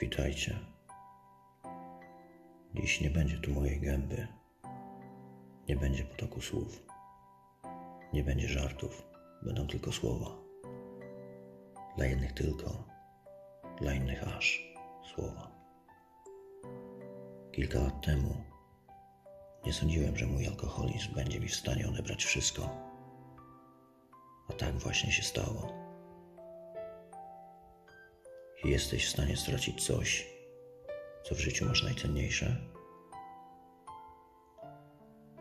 Witajcie. Dziś nie będzie tu mojej gęby. Nie będzie potoku słów. Nie będzie żartów. Będą tylko słowa. Dla jednych tylko, dla innych aż słowa. Kilka lat temu nie sądziłem, że mój alkoholizm będzie mi w stanie odebrać wszystko. A tak właśnie się stało. Jesteś w stanie stracić coś, co w życiu masz najcenniejsze?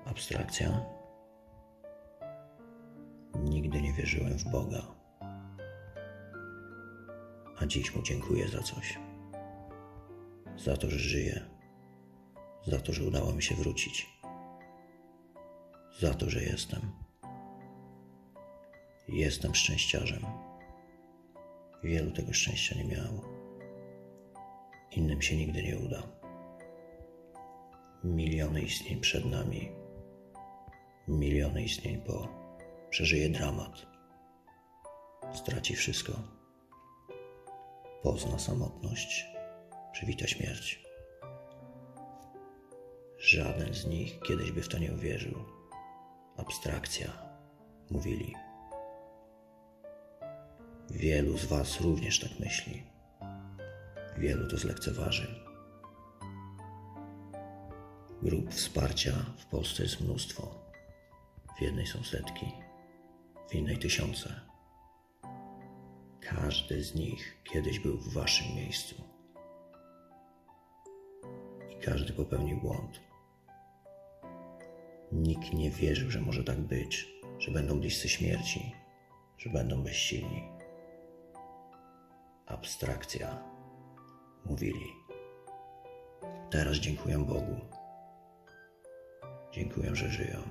Abstrakcja? Nigdy nie wierzyłem w Boga. A dziś mu dziękuję za coś. Za to, że żyję. Za to, że udało mi się wrócić. Za to, że jestem. Jestem szczęściarzem. Wielu tego szczęścia nie miało. Innym się nigdy nie uda. Miliony istnień przed nami, miliony istnień po. Przeżyje dramat. Straci wszystko. Pozna samotność, przywita śmierć. Żaden z nich kiedyś by w to nie uwierzył. Abstrakcja, mówili. Wielu z Was również tak myśli. Wielu to zlekceważy. Grup wsparcia w Polsce jest mnóstwo. W jednej są setki, w innej tysiące. Każdy z nich kiedyś był w Waszym miejscu. I każdy popełnił błąd. Nikt nie wierzył, że może tak być, że będą bliscy śmierci, że będą bezsilni abstrakcja, mówili. Teraz dziękuję Bogu. Dziękuję, że żyją.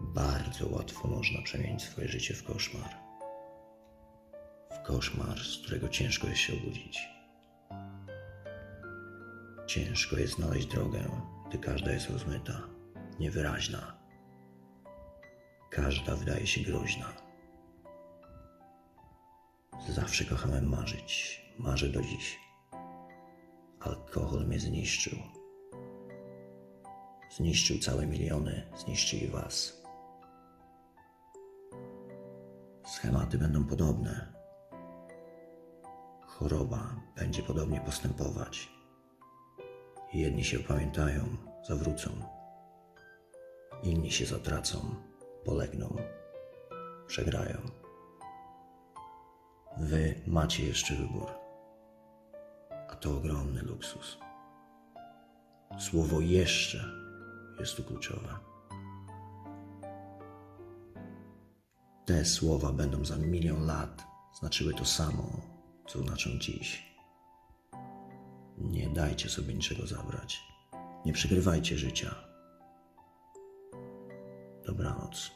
Bardzo łatwo można przemienić swoje życie w koszmar. W koszmar, z którego ciężko jest się obudzić. Ciężko jest znaleźć drogę, gdy każda jest rozmyta, niewyraźna. Każda wydaje się groźna. Zawsze kochałem marzyć. Marzę do dziś. Alkohol mnie zniszczył. Zniszczył całe miliony, zniszczyli was. Schematy będą podobne. Choroba będzie podobnie postępować. Jedni się opamiętają, zawrócą. Inni się zatracą, polegną, przegrają. Wy macie jeszcze wybór. A to ogromny luksus. Słowo jeszcze jest tu kluczowe. Te słowa będą za milion lat znaczyły to samo, co znaczą dziś. Nie dajcie sobie niczego zabrać. Nie przygrywajcie życia. Dobranoc.